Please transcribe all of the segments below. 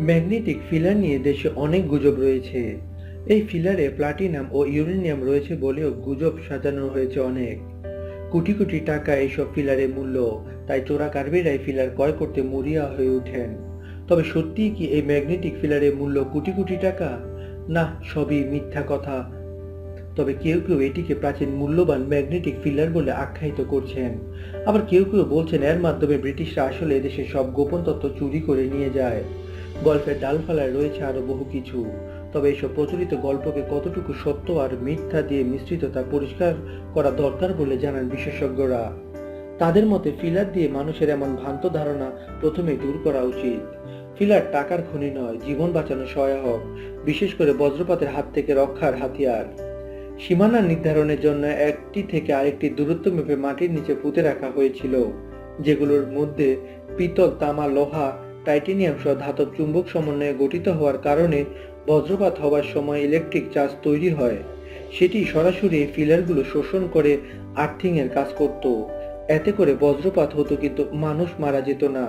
Magnetic filler নিয়ে দেশে অনেক গুজব রয়েছে। এই ফিলারে প্লাটিনাম ও ইউরেনিয়াম রয়েছে বলেও গুজব সাজানো হয়েছে অনেক। কোটি কোটি টাকা এইসব ফিলারের মূল্য, তাই চোরা কারবিরাই ফিলার ক্রয় করতে মরিয়া হয়ে ওঠেন। তবে সত্যি কি এই ম্যাগনেটিক ফিলারের মূল্য কোটি কোটি টাকা? না, সবই মিথ্যা কথা। তবে কেউ কেউ এটিকে প্রাচীন মূল্যবান ম্যাগনেটিক ফিলার বলে আখ্যায়িত করছেন। আবার কেউ কেউ বলছেন এর মাধ্যমে ব্রিটিশরা আসলে এদেশের সব গোপন তথ্য চুরি করে নিয়ে যায়। গল্পের ডালফালায় রয়েছে আরও বহু কিছু। তবে এইসব প্রচলিত গল্পকে কতটুকু সত্য আর মিথ্যা দিয়ে মিশ্রিত তা পরিষ্কার করা দরকার বলে জানান বিশেষজ্ঞরা। তাদের মতে ফিলার দিয়ে মানুষের এমন ভ্রান্ত ধারণা প্রথমে দূর করা উচিত। ফিলার টাকার খনি নয়, জীবন বাঁচানো সহায়ক, বিশেষ করে বজ্রপাতের হাত থেকে রক্ষার হাতিয়ার। সীমানা নির্ধারণের জন্য একটি থেকে আরেকটি দূরত্ব মেপে মাটির নিচে পুঁতে রাখা হয়েছিল, যেগুলোর মধ্যে পিতল তামা, লোহা টাইটেনিয়াম সহ ধাতব চুম্বক সমন্বয়ে গঠিত হওয়ার কারণে বজ্রপাত হওয়ার সময় ইলেকট্রিক চার্জ তৈরি হয়। সেটি সরাসরি ফিলারগুলো শোষণ করে আর্থিং এর কাজ করত। এতে করে বজ্রপাত হতো কিন্তু মানুষ মারা যেত না।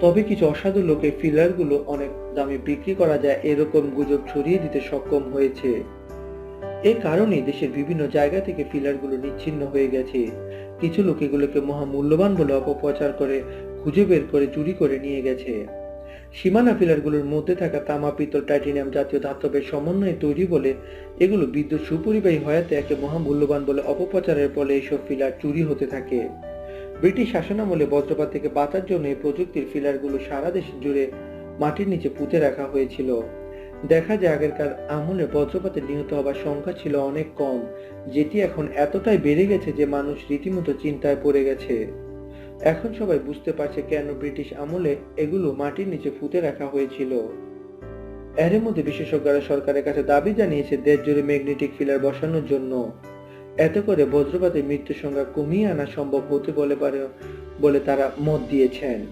তবে কিছু অসাধু লোকে ফিলারগুলো অনেক দামে বিক্রি করা যায় এরকম গুজব ছড়িয়ে দিতে সক্ষম হয়েছে। এ কারণে দেশের বিভিন্ন জায়গা থেকে ফিলারগুলো নিচ্ছিন্ন হয়ে গেছে। কিছু লোক এগুলোকে মহামূল্যবান বলে অপপ্রচার করে, খুঁজে বের করে, চুরি করে নিয়ে গেছে। সীমানা ফিলারগুলোর মধ্যে থাকা তামা পিতল টাইটেনিয়াম জাতীয় ধাতবের সমন্বয়ে তৈরি বলে এগুলো বিদ্যুৎ সুপরিবাহী হওয়াতে একে মহামূল্যবান বলে অপপ্রচারের ফলে এইসব ফিলার চুরি হতে থাকে। ব্রিটিশ শাসনামলে বজ্রপাত থেকে বাঁচার জন্য এই প্রযুক্তির ফিলারগুলো সারা দেশ জুড়ে মাটির নিচে পুঁতে রাখা হয়েছিল। দেখা যায় আগেরকার আমলে বজ্রপাতে নিহত হবার সংখ্যা ছিল অনেক কম, যেটি এখন এতটাই বেড়ে গেছে যে মানুষ রীতিমতো চিন্তায় পড়ে গেছে। এখন সবাই বুঝতে পারছে কেন ব্রিটিশ আমলে এগুলো মাটির নিচে পুঁতে রাখা হয়েছিল। এর মধ্যে বিশেষজ্ঞরা সরকারের কাছে দাবি জানিয়েছে দেশ জুড়ে ম্যাগনেটিক ফিলার বসানোর জন্য। এতে করে বজ্রপাতের মৃত্যুর সংখ্যা কমিয়ে আনা সম্ভব হতে বলে পারে বলে তারা মত দিয়েছেন।